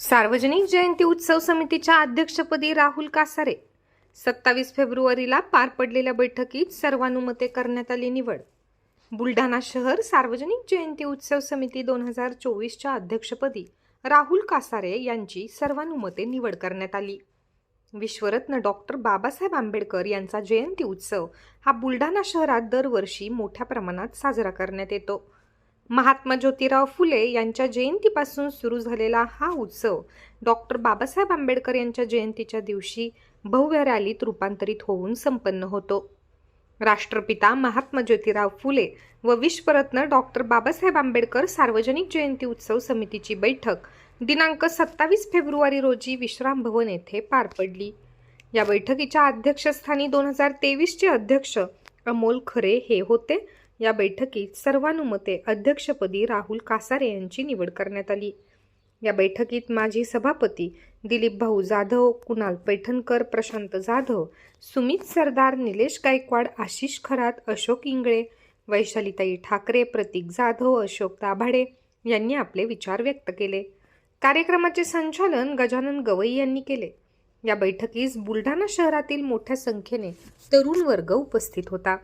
सार्वजनिक जयंती उत्सव समितीच्या अध्यक्षपदी राहुल कासारे. सत्तावीस फेब्रुवारीला पार पडलेल्या बैठकीत सर्वानुमते करण्यात आली निवड. बुलढाणा शहर सार्वजनिक जयंती उत्सव समिती दोन हजार चोवीसच्या अध्यक्षपदी राहुल कासारे यांची सर्वानुमते निवड करण्यात आली. विश्वरत्न डॉक्टर बाबासाहेब आंबेडकर यांचा जयंती उत्सव हा बुलढाणा शहरात दरवर्षी मोठ्या प्रमाणात साजरा करण्यात येतो. महात्मा ज्योतिराव फुले यांच्या जयंतीपासून सुरू झालेला हा उत्सव डॉक्टर बाबासाहेब आंबेडकर यांच्या जयंतीच्या दिवशी भव्य रॅलीत रूपांतरित होऊन संपन्न होतो. राष्ट्रपिता महात्मा ज्योतिराव फुले व विश्वरत्न डॉक्टर बाबासाहेब आंबेडकर सार्वजनिक जयंती उत्सव समितीची बैठक दिनांक सत्तावीस फेब्रुवारी रोजी विश्राम भवन येथे पार पडली. या बैठकीच्या अध्यक्षस्थानी दोन हजार तेवीसचे अध्यक्ष अमोल खरे हे होते. या बैठकीत सर्वानुमते अध्यक्षपदी राहुल कासारे यांची निवड करण्यात आली. या बैठकीत माजी सभापती दिलीप भाऊ जाधव कुणाल पैठणकर प्रशांत जाधव सुमित सरदार निलेश गायकवाड आशिष खरात अशोक इंगळे वैशालीताई ठाकरे प्रतीक जाधव अशोक दाभाडे यांनी आपले विचार व्यक्त केले. कार्यक्रमाचे संचालन गजानन गवई यांनी केले. या बैठकीस बुलढाणा शहरातील मोठ्या संख्येने तरुण वर्ग उपस्थित होता.